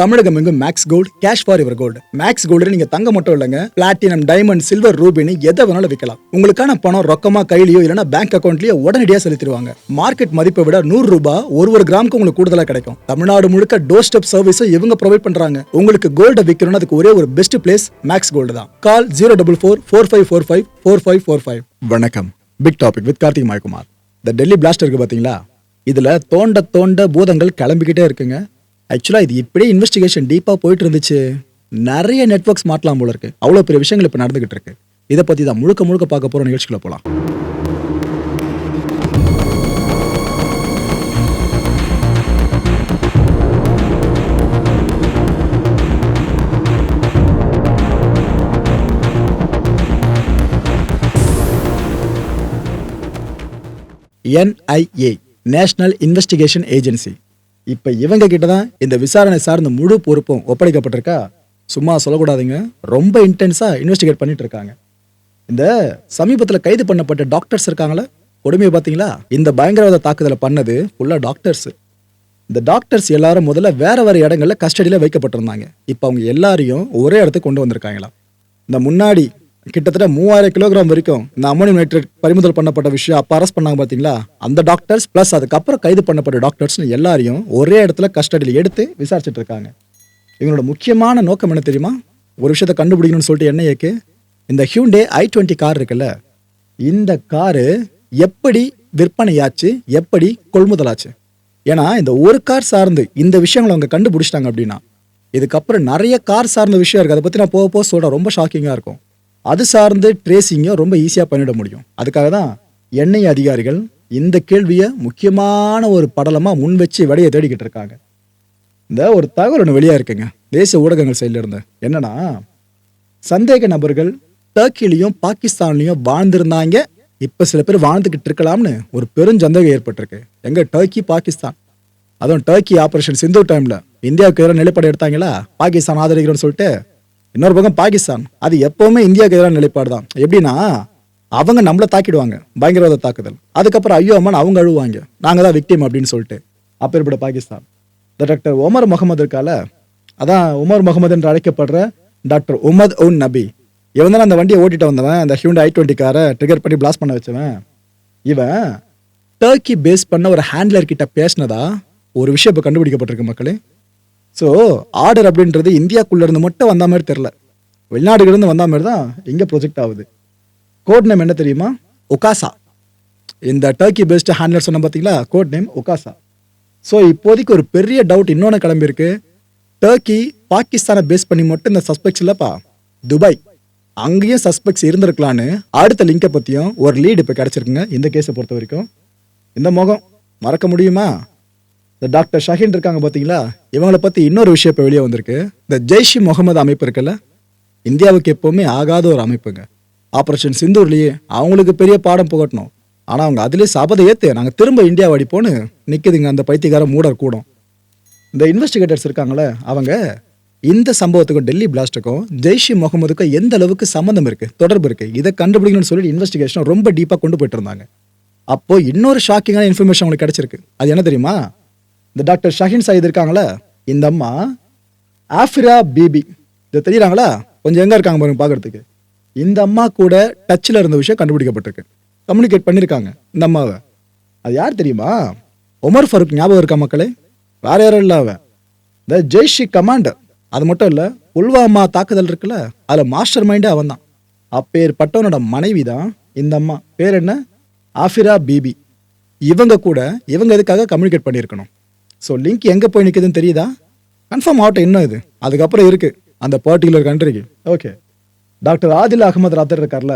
தமிழகம் எங்கும் Max Gold cash for your gold Max Gold நீங்க தங்க மட்டும் இல்லைங்க. பிளாட்டினம் டைமண்ட் சில்வர் ரூபினி எதை வேணாலும் விற்கலாம் உங்களுக்கான பணம் ரொக்கமா கையிலயோ இல்லைன்னா பேங்க் அக்கௌண்ட்லயோ உடனடியாக செலுத்திடுவாங்க. மார்க்கெட் மதிப்பை விட நூறு ரூபாய் ஒரு ஒரு கிராமுக்கு உங்களுக்கு கூடுதலா கிடைக்கும். தமிழ்நாடு முழுக்க டோர் ஸ்டெப் சர்வீஸும் இவங்க ப்ரொவைட் பண்றாங்க. உங்களுக்கு கோல்ட விற்கணும்னு அதுக்கு ஒரே ஒரு பெஸ்ட் பிளேஸ் மேக்ஸ் கோல்டு தான். Call zero double four four five four five four five four five வணக்கம். Big topic with Karthik Mayakumar. இந்த டெல்லி பிளாஸ்ட் இருக்கு பாத்தீங்களா? இதுல தோண்ட தோண்ட பூதங்கள் கிளம்பிக்கிட்டே இருக்குங்க. ஆக்சுவலாக இது இப்படியே இன்வெஸ்டிகேஷன் டீப்பாக போயிட்டு இருந்துச்சு நிறைய நெட்வொர்க்ஸ் மாட்டலாம் போல இருக்கு. அவ்வளோ பெரிய விஷயங்கள் இப்போ நடந்துகிட்டு இருக்கு. இதை பற்றி தான் முழுக்க முழுக்க பார்க்க போகிற நிகழ்ச்சிக்குள்ள போகலாம் என்ஐஏ நேஷனல் இன்வெஸ்டிகேஷன் ஏஜென்சி இப்போ இவங்க கிட்ட தான் இந்த விசாரணை சார்ந்த முழு பொறுப்பும் ஒப்படைக்கப்பட்டிருக்கா? சும்மா சொல்லக்கூடாதுங்க. ரொம்ப இன்டென்ஸாக இன்வெஸ்டிகேட் பண்ணிட்டு இருக்காங்க இந்த சமீபத்தில் கைது பண்ணப்பட்ட டாக்டர்ஸ் இருக்காங்களா? கொடுமையை பார்த்தீங்களா? இந்த பயங்கரவாத தாக்குதலை பண்ணது ஃபுல்லாக டாக்டர்ஸ் இந்த டாக்டர்ஸ் எல்லாரும் முதல்ல வேற வேற இடங்கள்ல கஸ்டடியில் வைக்கப்பட்டிருந்தாங்க. இப்போ அவங்க எல்லாரையும் ஒரே இடத்துக்கு கொண்டு வந்திருக்காங்களாம். இந்த முன்னாடி கிட்டத்தட்ட மூவாயிரம் கிலோகிராம் வரைக்கும் இந்த அமோனியம் நைட்ரேட் பறிமுதல் பண்ணப்பட்ட விஷயம் அப்போ அரெஸ்ட் பண்ணாங்க பார்த்தீங்களா? அந்த டாக்டர்ஸ் ப்ளஸ் அதுக்கப்புறம் கைது பண்ணப்பட்ட டாக்டர்ஸ்னு எல்லாரையும் ஒரே இடத்துல கஸ்டடியில் எடுத்து விசாரிச்சுட்டு இருக்காங்க. இவங்களோட முக்கியமான நோக்கம் என்ன தெரியுமா? ஒரு விஷயத்த கண்டுபிடிக்கணும்னு சொல்லிட்டு என்ன ஏக்கு இந்த ஹியூண்டே ஐ டுவெண்ட்டி கார் இருக்குல்ல இந்த காரு எப்படி விற்பனையாச்சு எப்படி கொள்முதலாச்சு? ஏன்னா இந்த ஒரு கார் சார்ந்து இந்த விஷயங்களை அவங்க கண்டுபிடிச்சிட்டாங்க அப்படின்னா இதுக்கப்புறம் நிறைய கார் சார்ந்த விஷயம் இருக்குது அதை பற்றி நான் போக போக சொல்கிறேன் ரொம்ப ஷாக்கிங்காக இருக்கும். அது சார்ந்து ட்ரேசிங்கை ரொம்ப ஈஸியாக பண்ணிட முடியும். அதுக்காக தான் எண்ணெய் அதிகாரிகள் இந்த கேள்வியை முக்கியமான ஒரு படலமாக முன் வச்சு விடையை தேடிக்கிட்டு இருக்காங்க. இந்த ஒரு தகவல் ஒன்று வெளியாக இருக்குங்க. தேசிய ஊடகங்கள் சைடில் இருந்து. என்னன்னா சந்தேக நபர்கள் டர்க்கிலையும் பாகிஸ்தான்லையும் வாழ்ந்திருந்தாங்க. இப்போ சில பேர் வாழ்ந்துக்கிட்டு இருக்கலாம்னு ஒரு பெருஞ்சந்தேகம் ஏற்பட்டிருக்கு. எங்கே டர்க்கி பாகிஸ்தான். அதுவும் டர்க்கி ஆப்ரேஷன் சிந்து டைமில் இந்தியாவுக்கு எதிராக நிலைப்பாடு எடுத்தாங்களா? பாகிஸ்தான் ஆதரிக்கிறோன்னு சொல்லிட்டு இன்னொரு பக்கம் பாகிஸ்தான் அது எப்பவுமே இந்தியாவுக்கு எதிரான நிலைப்பாடு தான். எப்படின்னா அவங்க நம்மளை தாக்கிடுவாங்க பயங்கரவாத தாக்குதல். அதுக்கப்புறம் ஐயோ அம்மான்னு அவங்க அழுவாங்க. நாங்கள் தான் விக்டிம் அப்படின்னு சொல்லிட்டு அப்பேற்பட்ட பாகிஸ்தான். இந்த டாக்டர் உமர் முகமது இருக்கால அதான் உமர் முகமது என்று அழைக்கப்படுற டாக்டர் உமத் உன் நபி இவன் தான் அந்த வண்டியை ஓட்டிட்டு வந்தவன் அந்த ஹியூண்ட் ஐ டுவெண்ட்டி காரை ட்ரிகர் பண்ணி பிளாஸ்ட் பண்ண வச்சவன். இவன் டர்க்கி பேஸ் பண்ண ஒரு ஹேண்ட்லர் கிட்ட பேசினதா ஒரு விஷயம் இப்போ கண்டுபிடிக்கப்பட்டிருக்கு மக்களே. ஸோ ஆர்டர் அப்படின்றது இந்தியாக்குள்ள இருந்து மட்டும் வந்த மாதிரி தெரில. வெளிநாடுகளிருந்து வந்த மாதிரி தான் இங்கே ப்ரொஜெக்ட் ஆகுது. கோட் நேம் என்ன தெரியுமா? ஒகாசா இந்த டர்க்கி பேஸ்டு ஹேண்ட்லர் சொன்ன பார்த்தீங்களா கோட் நேம் ஒகாசா ஸோ இப்போதைக்கு ஒரு பெரிய டவுட் இன்னொன்று கிளம்பியிருக்கு. டர்க்கி பாகிஸ்தானை பேஸ் பண்ணி மட்டும் இந்த சஸ்பெக்ட்ஸ் இல்லைப்பா. துபாய் அங்கேயும் சஸ்பெக்ட்ஸ் இருந்திருக்கலான்னு அடுத்த லிங்கை பற்றியும் ஒரு லீடு இப்போ கிடச்சிருக்குங்க. இந்த கேஸை பொறுத்த வரைக்கும். இந்த முகம் மறக்க முடியுமா? இந்த டாக்டர் ஷஹீன் இருக்காங்க பார்த்தீங்களா? இவங்களை பற்றி இன்னொரு விஷயம் இப்போ வெளியே வந்திருக்கு. இந்த ஜெய்ஷி முகமது அமைப்பு இருக்குல்ல இந்தியாவுக்கு எப்போவுமே ஆகாத ஒரு அமைப்புங்க. ஆப்ரேஷன் சிந்தூர்லேயே அவங்களுக்கு பெரிய பாடம் புகட்டணும். ஆனால் அவங்க அதுலேயே சபதை ஏற்று நாங்கள் திரும்ப இந்தியா அடிப்போன்னு நிற்குதுங்க அந்த பைத்தியக்கார மூடர் கூடும். இந்த இன்வெஸ்டிகேட்டர்ஸ் இருக்காங்களே அவங்க இந்த சம்பவத்துக்கும் டெல்லி பிளாஸ்ட்டுக்கும் ஜெய்ஷி முகமதுக்கும் எந்த அளவுக்கு சம்மந்தம் இருக்குது தொடர்பு இருக்குது இதை கண்டுபிடிக்கணும்னு சொல்லி இன்வெஸ்டிகேஷன் ரொம்ப டீப்பாக கொண்டு போயிட்டு இருந்தாங்க. அப்போ இன்னொரு ஷாக்கிங்கான இன்ஃபர்மேஷன் உங்களுக்கு கிடச்சிருக்கு. அது என்ன தெரியுமா? இந்த டாக்டர் ஷஹின் சயீத் இருக்காங்களே? இந்த அம்மா ஆஃபிரா பிபி. இது தெரியுறாங்களா? கொஞ்சம் எங்கே இருக்காங்க பாருங்க பார்க்கறதுக்கு இந்த அம்மா கூட டச்சில் இருந்த விஷயம் கண்டுபிடிக்கப்பட்டிருக்கு. கம்யூனிகேட் பண்ணியிருக்காங்க இந்த அம்மாவை. அது யார் தெரியுமா? உமர் ஃபருக் ஞாபகம் இருக்கா மக்களே? வேற யாரும் இல்லை அவன். இந்த ஜெய்ஷி கமாண்டர். அது மட்டும் இல்லை புல்வாமா தாக்குதல் இருக்குல்ல அதில் மாஸ்டர் மைண்டே அவன் தான் அப்பேற்பட்டவனோட மனைவி தான் இந்த அம்மா. பேர் என்ன? ஆஃபிரா பிபி. இவங்க கூட இவங்க எதுக்காக கம்யூனிகேட் பண்ணியிருக்கணும்? ஸோ லிங்க் எங்கே போய் நிற்குதுன்னு தெரியுதா? கன்ஃபார்ம் ஆகட்டும் இன்னும் இது? அதுக்கப்புறம் இருக்கு. அந்த பர்டிகுலர் கண்ட்ரிக்கு ஓகே டாக்டர் ஆதில் அகமது ராத்தர் இருக்கார்ல?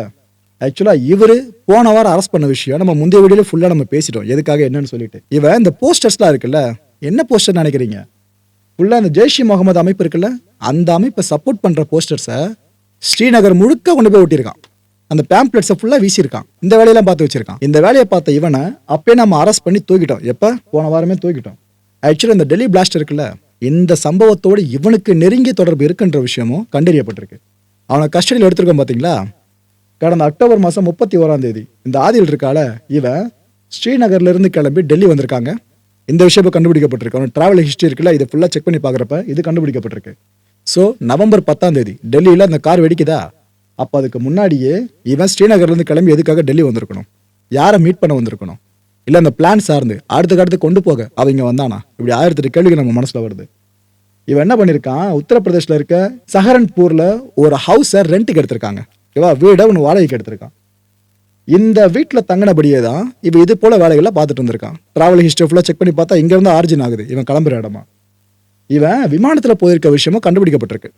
ஆக்சுவலாக இவர் போன வாரம் அரெஸ்ட் பண்ண விஷயம். நம்ம முந்தைய வீடியோல ஃபுல்லாக நம்ம பேசிட்டோம். எதுக்காக என்னன்னு சொல்லிட்டு. இவன் இந்த போஸ்டர்ஸ்லாம் இருக்குல்ல? என்ன போஸ்டர் நினைக்கிறீங்க? ஃபுல்லாக இந்த ஜெய்ஷி முகமது அமைப்பு இருக்குல்ல? அந்த அமைப்பை சப்போர்ட் பண்ணுற போஸ்டர்ஸை ஸ்ரீநகர் முழுக்க கொண்டு போய் ஒட்டியிருக்கான். அந்த பேம்ப்ளெட்ஸை ஃபுல்லாக வீசியிருக்கான். இந்த வேலையெல்லாம் பார்த்து வச்சிருக்கான். இந்த வேலையை பார்த்த இவனை அப்பயே நம்ம அரெஸ்ட் பண்ணி தூக்கிட்டோம். எப்போ? போன வாரமே தூக்கிட்டோம். ஆக்சுவலி இந்த டெல்லி பிளாஸ்ட் இருக்குல்ல இந்த சம்பவத்தோடு இவனுக்கு நெருங்கிய தொடர்பு இருக்குன்ற விஷயமும் கண்டறியப்பட்டிருக்கு. அவனை கஸ்டடியில் எடுத்திருக்கோம் பார்த்தீங்களா கடந்த அக்டோபர் மாதம் முப்பத்தி ஓராம் தேதி இந்த ஆதியில் இருக்கால இவன் ஸ்ரீநகர்லேருந்து கிளம்பி டெல்லி வந்திருக்காங்க. இந்த விஷயம் கண்டுபிடிக்கப்பட்டிருக்கு. அவன் ட்ராவல் ஹிஸ்ட்ரி இருக்குல்ல இதை ஃபுல்லாக செக் பண்ணி பார்க்குறப்ப இது கண்டுபிடிக்கப்பட்டிருக்கு. ஸோ நவம்பர் பத்தாம் தேதி டெல்லியில் அந்த கார் வெடிக்குதா? அப்போ அதுக்கு முன்னாடியே இவன் ஸ்ரீநகர்லேருந்து கிளம்பி எதுக்காக டெல்லி வந்திருக்கணும்? யாரை மீட் பண்ண வந்திருக்கணும்? இல்லை அந்த பிளான் சார்ந்து அடுத்த அடுத்து கொண்டு போக. அவங்க வந்தானா? இப்படி ஆயிரத்தெட்டு கேள்விகள் நம்ம மனசில் வருது. இவன் என்ன பண்ணியிருக்கான் உத்தரப்பிரதேஷ்ல இருக்க சஹரன்பூரில் ஒரு ஹவுஸை ரெண்ட்டுக்கு எடுத்திருக்காங்க. ஓகேவா வீடை ஒன்று வாடகைக்கு எடுத்திருக்கான். இந்த வீட்டில் தங்கினபடியே தான் இவன் இது போல் வேலைகளை பார்த்துட்டு இருந்திருக்கான் ட்ராவல் ஹிஸ்ட்ரி ஃபுல்லாக செக் பண்ணி பார்த்தா இங்கேருந்து ஆரிஜின் ஆகுது. இவன் கிளம்புற இடமா. இவன் விமானத்தில் போயிருக்க விஷயமும் கண்டுபிடிக்கப்பட்டிருக்கு.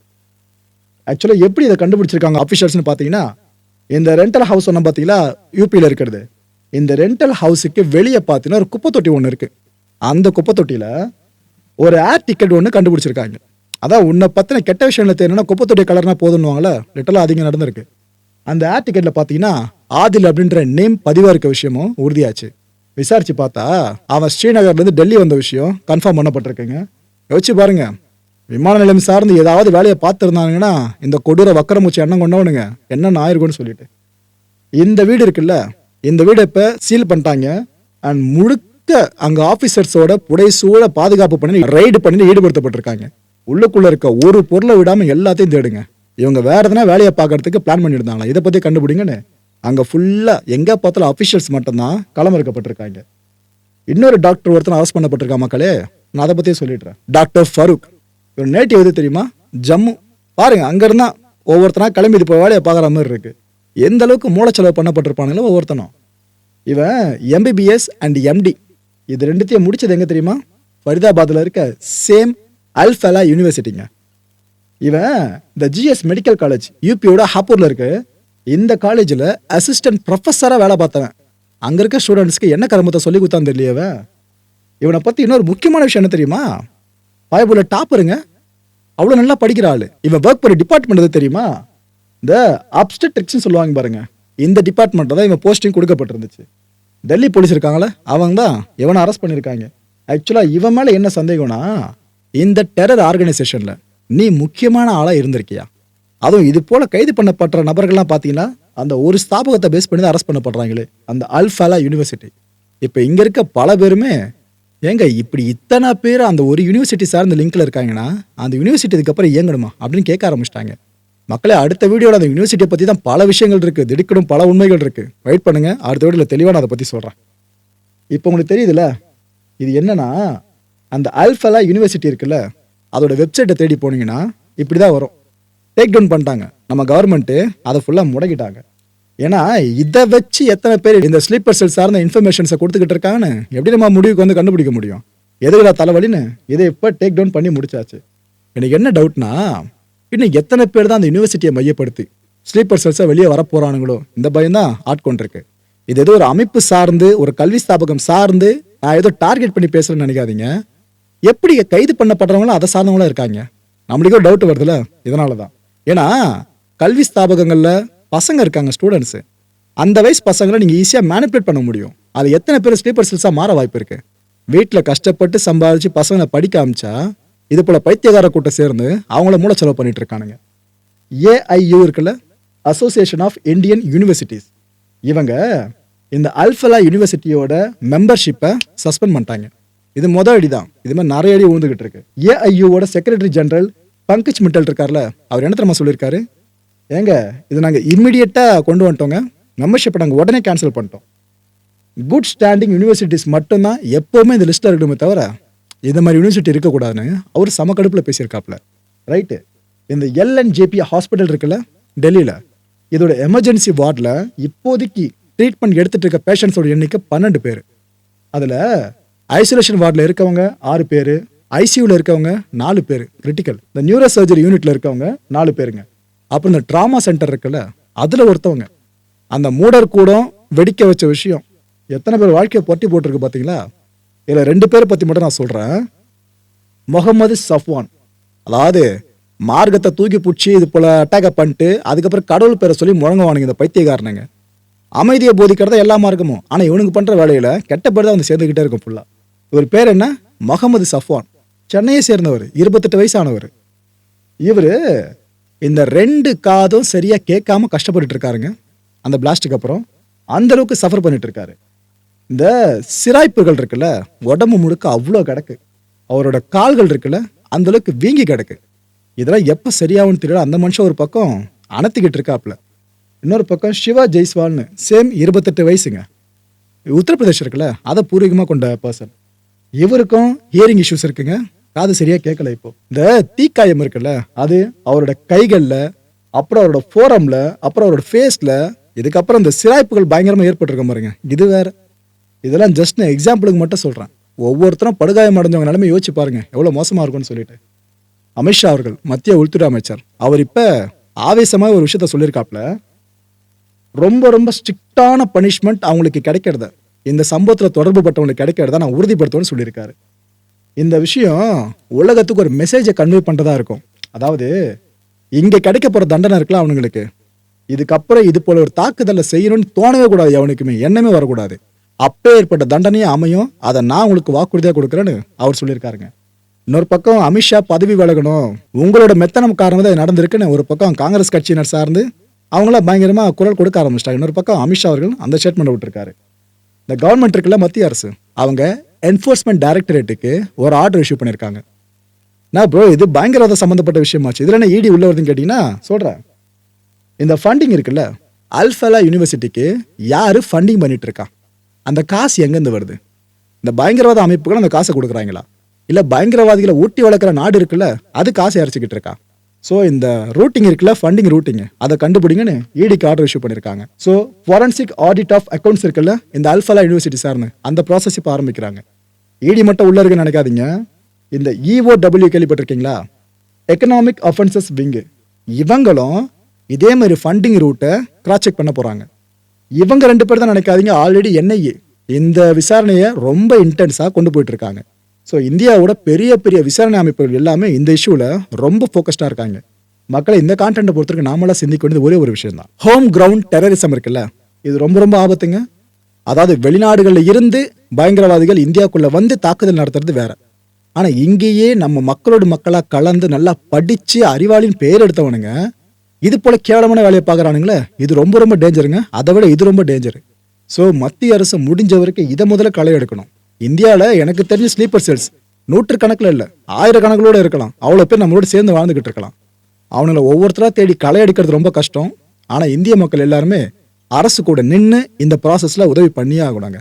ஆக்சுவலாக எப்படி இதை கண்டுபிடிச்சிருக்காங்க அஃபிஷியல்ஸ்னு பார்த்தீங்கன்னா இந்த ரெண்டல் ஹவுஸ் ஒன்று பார்த்தீங்களா? யூபியில் இருக்கிறது. இந்த ரெண்டல் ஹவுஸுக்கு வெளியே பார்த்தீங்கன்னா ஒரு குப்பை தொட்டி ஒன்று இருக்குது அந்த குப்பை தொட்டியில் ஒரு ஏர் டிக்கெட் ஒன்று கண்டுபிடிச்சிருக்காங்க. அதான் உன்னை பற்றின கெட்ட விஷயம் தெரியணும்னா குப்பை தொட்டி கலர்னா போதுன்னுவாங்கல்ல? லிட்டலாக அதிகம் நடந்திருக்கு. அந்த ஏர் டிக்கெட்டில் பார்த்தீங்கன்னா ஆதில் அப்படின்ற நேம் பதிவாக இருக்க விஷயமும் உறுதியாச்சு. விசாரித்து பார்த்தா அவன் ஸ்ரீநகர்லேருந்து டெல்லி வந்த விஷயம் கன்ஃபார்ம் பண்ணப்பட்டிருக்குங்க. யோசிச்சு பாருங்க. விமான நிலையம் சார்ந்து ஏதாவது வேலையை பார்த்துருந்தாங்கன்னா இந்த கொடூர வக்கரமூச்சி எண்ணம் கொண்டவனுங்க. என்ன ஆயிருக்கும்னு சொல்லிட்டு. இந்த வீடு இருக்குல்ல இந்த வீடை இப்போ சீல் பண்ணிட்டாங்க. அண்ட் முழுக்க அங்க ஆபீசர்ஸோட புடைசூழ பாதுகாப்பு பண்ணி ரைடு பண்ணி ஈடுபடுத்தப்பட்டிருக்காங்க. உள்ளுக்குள்ள இருக்க ஒரு பொருளை விடாம எல்லாத்தையும் தேடுங்க. இவங்க வேற எதனா வேலையை பார்க்கறதுக்கு பிளான் பண்ணியிருந்தாங்களா? இதை பத்தி கண்டுபிடிங்கன்னு. அங்க ஃபுல்லா எங்க பார்த்தாலும் அபிஷியல்ஸ் மட்டும்தான் களமிறக்கப்பட்டிருக்காங்க. இன்னொரு டாக்டர் ஒருத்தன் அரெஸ்ட் பண்ணப்பட்டிருக்கா மக்களே? நான் அதை பத்தியே சொல்லிடுறேன். டாக்டர் ஃபரூக் இவர் நேட்டிவ் எது தெரியுமா? ஜம்மு. பாருங்க அங்கேருந்தான் ஒவ்வொருத்தனா கிளம்பி இது போய் வேலையை பார்க்குற மாதிரி இருக்கு. எந்த அளவுக்கு மூளைச்செலவு பண்ணப்பட்டிருப்பானுங்களோ ஒவ்வொருத்தனும். இவன் எம்பிபிஎஸ் அண்ட் எம்டி இது ரெண்டுத்தையும் முடிச்சது எங்கே தெரியுமா? ஃபரிதாபாத்தில் இருக்க சேம் அல்ஃபலா யூனிவர்சிட்டிங்க இவன் இந்த ஜிஎஸ் மெடிக்கல் காலேஜ் யூபியோட ஹாப்பூரில் இருக்கு. இந்த காலேஜில் அசிஸ்டன்ட் ப்ரொஃபஸராக வேலை பார்த்தவன். அங்கே இருக்க ஸ்டூடெண்ட்ஸ்க்கு என்ன கருமத்தை சொல்லி கொடுத்தான் தெரியலையவன் இவனை? பற்றி இன்னொரு முக்கியமான விஷயம் என்ன தெரியுமா? பயபுல டாப்பருங்க அவ்வளோ நல்லா படிக்கிற ஆளு. இவன் ஒர்க் பண்ண டிபார்ட்மெண்ட் தெரியுமா? இந்த அப்டெட்ரிக்ஸ்னு சொல்லுவாங்க பாருங்க. இந்த டிபார்ட்மெண்ட்டில் தான் இவன் போஸ்டிங் கொடுக்கப்பட்டிருந்துச்சு. டெல்லி போலீஸ் இருக்காங்களே அவங்க தான் இவனை அரெஸ்ட் பண்ணியிருக்காங்க. ஆக்சுவலாக இவன் மேலே என்ன சந்தேகம்னா இந்த டெரர் ஆர்கனைசேஷனில் நீ முக்கியமான ஆளாக இருந்திருக்கியா? அதுவும் இது போல் கைது பண்ணப்படுற நபர்கள்லாம் பார்த்தீங்கன்னா அந்த ஒரு ஸ்தாபகத்தை பேஸ் பண்ணி தான் அரெஸ்ட் பண்ணப்படுறாங்களே அந்த அல்ஃபாலா யூனிவர்சிட்டி இப்போ இங்கே இருக்க பல பேருமே ஏங்க இப்படி இத்தனை பேர் அந்த ஒரு யூனிவர்சிட்டி சார்ந்த லிங்க்ல இருக்காங்கன்னா அந்த யூனிவர்சிட்டி இதுக்கப்புறம் இயங்கணுமா அப்படின்னு கேட்க ஆரம்பிச்சிட்டாங்க. மக்களே அடுத்த வீடியோவில் அந்த யூனிவர்சிட்டியை பற்றி தான் பல விஷயங்கள் இருக்குது திடுக்கிடும் பல உண்மைகள் இருக்குது வெயிட் பண்ணுங்கள் அடுத்த வீடியோவில் தெளிவாக நான் அதை பற்றி சொல்கிறேன் இப்போ உங்களுக்கு தெரியுதுல்ல இது என்னென்னா அந்த அல்ஃபலா யூனிவர்சிட்டி இருக்குல்ல அதோட வெப்சைட்டை தேடி போனீங்கன்னா இப்படி தான் வரும். டேக் டவுன் பண்ணிட்டாங்க. நம்ம கவர்மெண்ட்டு அதை ஃபுல்லாக முடக்கிட்டாங்க. ஏன்னா இதை வச்சு எத்தனை பேர் இந்த ஸ்லீப்பர் செல் சார்ந்த இன்ஃபர்மேஷன்ஸை கொடுத்துக்கிட்டு இருக்காங்கன்னு எப்படி நம்ம முடிவுக்கு வந்து கண்டுபிடிக்க முடியும்? எதுக்குடா தலைவலின்னு? இதை இப்போ டேக் டவுன் பண்ணி முடிச்சாச்சு. எனக்கு என்ன டவுட்னா இன்னும் எத்தனை பேர் தான் அந்த யூனிவர்சிட்டியை மையப்படுத்தி ஸ்லீப்பர் செல்ஸாக வெளியே வர இந்த பயம் தான் ஆட்கொண்டிருக்கு இது ஏதோ ஒரு அமைப்பு சார்ந்து ஒரு கல்வி ஸ்தாபகம் சார்ந்து நான் ஏதோ டார்கெட் பண்ணி பேசுறேன்னு நினைக்காதீங்க. எப்படி கைது பண்ணப்படுறவங்களும் அதை சார்ந்தவங்களும் இருக்காங்க? நம்மளுக்கே ஒரு டவுட் வருதுல்ல? இதனால தான் ஏன்னா கல்வி ஸ்தாபகங்களில் பசங்க இருக்காங்க ஸ்டூடெண்ட்ஸு அந்த வயசு பசங்களை நீங்கள் ஈஸியாக மேனிப்புலேட் பண்ண முடியும். அது எத்தனை பேர் ஸ்லீப்பர் செல்ஸாக மாற வாய்ப்பு இருக்கு? வீட்டில் கஷ்டப்பட்டு சம்பாதிச்சு பசங்களை படிக்க ஆமிச்சா இது போல பைத்தியகார கூட்டம் சேர்ந்து அவங்கள மூளை செலவு பண்ணிட்டு இருக்கானுங்க ஏஐயு இருக்குல்ல? அசோசியேஷன் ஆஃப் இந்தியன் யூனிவர்சிட்டிஸ் இவங்க இந்த அல்ஃபலா யூனிவர்சிட்டியோட மெம்பர்ஷிப்பை சஸ்பெண்ட் பண்ணிட்டாங்க. இது மொதல் அடி தான் இது மாதிரி நிறைய அடி விழுந்துகிட்டு இருக்கு. ஏஐயுவோட செக்ரட்டரி ஜெனரல் பங்கஜ் மிட்டல் இருக்கார்ல அவர் என்ன தெரியுமா சொல்லியிருக்காரு? ஏங்க இது நாங்கள் இம்மிடியட்டாக கொண்டு வந்துட்டோங்க. மெம்பர்ஷிப்பை நாங்கள் உடனே கேன்சல் பண்ணிட்டோம். குட் ஸ்டாண்டிங் யூனிவர்சிட்டிஸ் மட்டும்தான் எப்போவுமே இந்த லிஸ்ட்டில் இருக்கணுமே தவிர இந்த மாதிரி யூனிவர்சிட்டி இருக்கக்கூடாதுன்னு அவர் சமக்கடுப்பில் பேசியிருக்காப்புல. ரைட்டு இந்த எல்என்ஜேபி ஹாஸ்பிட்டல் இருக்குல்ல டெல்லியில். இதோட எமர்ஜென்சி வார்டில் இப்போதைக்கு ட்ரீட்மெண்ட் எடுத்துகிட்டு இருக்க பேஷண்ட்ஸோட எண்ணிக்கை பன்னெண்டு பேர். அதில் ஐசோலேஷன் வார்டில் இருக்கவங்க ஆறு பேர் ஐசியூவில் இருக்கவங்க நாலு பேர் கிரிட்டிக்கல் இந்த நியூரோ சர்ஜரி யூனிட்டில் இருக்கவங்க நாலு பேருங்க. அப்புறம் இந்த ட்ராமா சென்டர் இருக்குல்ல அதில் ஒருத்தவங்க. அந்த மூடர் கூடம் வெடிக்க வச்ச விஷயம். எத்தனை பேர் வாழ்க்கையை பொட்டி போட்டிருக்கு பார்த்தீங்களா இதில் ரெண்டு பேரை பற்றி மட்டும் நான் சொல்கிறேன் முகமது சஃப்வான். அதாவது மார்க்கத்தை தூக்கி பிடிச்சி இது போல் அட்டாக் பண்ணிட்டு அதுக்கப்புறம் கடவுள் பேரை சொல்லி முழங்குவானுங்க இந்த பைத்தியக்காரனுங்க. அமைதியை போதிக்கிறதா எல்லா மார்க்கமும். ஆனால் இவனுக்கு பண்ணுற வேலையில் கெட்ட பேர் தான் வந்து சேர்ந்துக்கிட்டே இருக்கும் ஃபுல்லாக இவர் பேர் என்ன? முகமது சஃப்வான். சென்னையை சேர்ந்தவர் இருபத்தெட்டு வயசானவர். இவர் இந்த ரெண்டு காதும் சரியாக கேட்காம கஷ்டப்பட்டுட்டு இருக்காருங்க. அந்த பிளாஸ்டுக்கு அப்புறம். அந்தளவுக்கு சஃபர் பண்ணிட்டு இருக்காரு. இந்த சிராய்ப்புகள் இருக்குல்ல உடம்பு முழுக்க அவ்வளோ கிடக்கு. அவரோட கால்கள் இருக்குல்ல அந்த அளவுக்கு வீங்கி கிடக்கு. இதெல்லாம் எப்போ சரியாகும்னு தெரியல. அந்த மனுஷன் ஒரு பக்கம் அணத்திக்கிட்டு இருக்காப்புல. இன்னொரு பக்கம் சிவா ஜெய்ஸ்வால்னு சேம் இருபத்தெட்டு வயசுங்க. உத்தரப்பிரதேஷ் இருக்குல்ல அதை பூர்வீகமாக கொண்ட பர்சன் இவருக்கும் ஹியரிங் இஷ்யூஸ் இருக்குங்க. காது சரியாக கேட்கல இப்போ. இந்த தீக்காயம் இருக்குல்ல அது அவரோட கைகளில் அப்புறம் அவரோட ஃபோரமில் அப்புறம் அவரோட ஃபேஸில் இதுக்கப்புறம் இந்த சிராய்ப்புகள் பயங்கரமாக ஏற்பட்டிருக்க பாருங்க. இது வேறு. இதெல்லாம் ஜஸ்ட் நான் எக்ஸாம்பிளுக்கு மட்டும் சொல்கிறேன் ஒவ்வொருத்தரும் படுகாயம் அடைஞ்சவங்க நிலைமை யோசிச்சு பாருங்கள் எவ்வளோ மோசமாக இருக்கும்னு சொல்லிட்டு. அமித்ஷா அவர்கள் மத்திய உள்துறை அமைச்சர் அவர் இப்போ ஆவேசமாக ஒரு விஷயத்த சொல்லியிருக்காப்ல ரொம்ப ரொம்ப ஸ்ட்ரிக்டான பனிஷ்மெண்ட் அவங்களுக்கு கிடைக்கிறத இந்த சம்பவத்தில் தொடர்பு பட்டவங்களுக்கு கிடைக்கிறத நான் உறுதிப்படுத்துவேன்னு சொல்லியிருக்காரு. இந்த விஷயம் உலகத்துக்கு ஒரு மெசேஜை கன்வே பண்ணுறதா இருக்கும். அதாவது இங்கே கிடைக்க போகிற தண்டனை இருக்கலாம் அவனுங்களுக்கு. இதுக்கப்புறம் இது போல ஒரு தாக்குதலை செய்யணும்னு தோணவே கூடாது அவனுக்குமே எண்ணமே வரக்கூடாது. அப்பே ஏற்பட்ட தண்டனையே அமையும். அதை நான் உங்களுக்கு வாக்குறுதியாக கொடுக்குறேன்னு அவர் சொல்லியிருக்காருங்க. இன்னொரு பக்கம் அமித்ஷா பதவி விலகணும். உங்களோட மெத்தனம் காரணம் தான் நடந்திருக்குன்னு ஒரு பக்கம் காங்கிரஸ் கட்சியினர் சார்ந்து அவங்களாம் பயங்கரமாக குரல் கொடுக்க ஆரம்பிச்சிட்டாங்க. இன்னொரு பக்கம் அமித்ஷா அவர்கள் அந்த ஸ்டேட்மெண்ட் விட்டுருக்காரு. இந்த கவர்மெண்ட் இருக்குல்ல மத்திய அரசு. அவங்க என்ஃபோர்ஸ்மெண்ட் டைரக்டரேட்டுக்கு ஒரு ஆர்டர் இஷ்யூ பண்ணியிருக்காங்க. நான் ப்ரோ இது பயங்கரவாத சம்மந்தப்பட்ட விஷயமாச்சு. இதில் என்ன இடி உள்ள வருதுன்னு கேட்டிங்கன்னா சொல்கிறேன் இந்த ஃபண்டிங் இருக்குல்ல அல்ஃபலா யூனிவர்சிட்டிக்கு யார் ஃபண்டிங் பண்ணிட்டு இருக்கா? அந்த காசு எங்கேருந்து வருது? இந்த பயங்கரவாத அமைப்புகள் அந்த காசை கொடுக்குறாங்களா? இல்லை பயங்கரவாதிகளை ஊட்டி வளர்க்குற நாடு இருக்குல்ல அது காசை இறைச்சிக்கிட்டு இருக்கா? ஸோ இந்த ரூட்டிங் இருக்குல்ல ஃபண்டிங் ரூட்டிங் அதை கண்டுபிடிங்கன்னு E இடிக்கு ஆர்டர் இஷ்யூ பண்ணியிருக்காங்க. So forensic audit of accounts இருக்குல்ல இந்த அல்ஃபலா யூனிவர்சிட்டி சார்னு அந்த ப்ராசஸ் இப்போ ஆரம்பிக்கிறாங்க. இடி மட்டும் உள்ள இருக்குன்னு நினைக்காதீங்க. இந்த இஓ டபிள்யூ கேள்விப்பட்டிருக்கீங்களா? எக்கனாமிக் அஃபென்சஸ் விங்கு இவங்களும் இதே மாதிரி ஃபண்டிங் ரூட்டை கிராஸ் செக் பண்ண போகிறாங்க இவங்க ரெண்டு பேர் தான் நினைக்காதீங்க. ஆல்ரெடி என்ஐஏ இந்த விசாரணையை ரொம்ப இன்டென்ஸாக கொண்டு போயிட்டு இருக்காங்க. ஸோ இந்தியாவோட பெரிய பெரிய விசாரணை அமைப்புகள் எல்லாமே இந்த இஷ்யூவில் ரொம்ப ஃபோக்கஸ்டாக இருக்காங்க. மக்களை இந்த கான்டென்ட்டை பொறுத்தவரைக்கும் நாமளாக சிந்திக்க வேண்டியது ஒரே ஒரு விஷயம் தான் ஹோம் கிரவுண்ட் டெரரிசம் இருக்குல்ல? இது ரொம்ப ரொம்ப ஆபத்துங்க. அதாவது வெளிநாடுகளில் இருந்து பயங்கரவாதிகள் இந்தியாவுக்குள்ளே வந்து தாக்குதல் நடத்துறது வேற. ஆனால் இங்கேயே நம்ம மக்களோட மக்களாக கலந்து நல்லா படித்து அறிவாளின் பெயர் எடுத்தவனுங்க. இது போல கேவலமான வேலையை பார்க்குறானுங்களே இது ரொம்ப ரொம்ப டேஞ்சருங்க அதை விட இது ரொம்ப டேஞ்சரு ஸோ மத்திய அரசு முடிஞ்ச வரைக்கும் இதை முதல்ல களை எடுக்கணும். இந்தியாவில் எனக்கு தெரிஞ்ச ஸ்லீப்பர் செல்ஸ் நூற்றுக்கணக்கில் இல்லை ஆயிரக்கணக்கிலோட இருக்கலாம். அவ்வளோ பேர் நம்மளோட சேர்ந்து வாழ்ந்துகிட்டு இருக்கலாம். அவனுங்களை ஒவ்வொருத்தராக தேடி களை எடுக்கிறது ரொம்ப கஷ்டம். ஆனால் இந்திய மக்கள் எல்லாருமே அரசு கூட நின்று இந்த ப்ராசஸில் உதவி பண்ணியே ஆகணுங்க.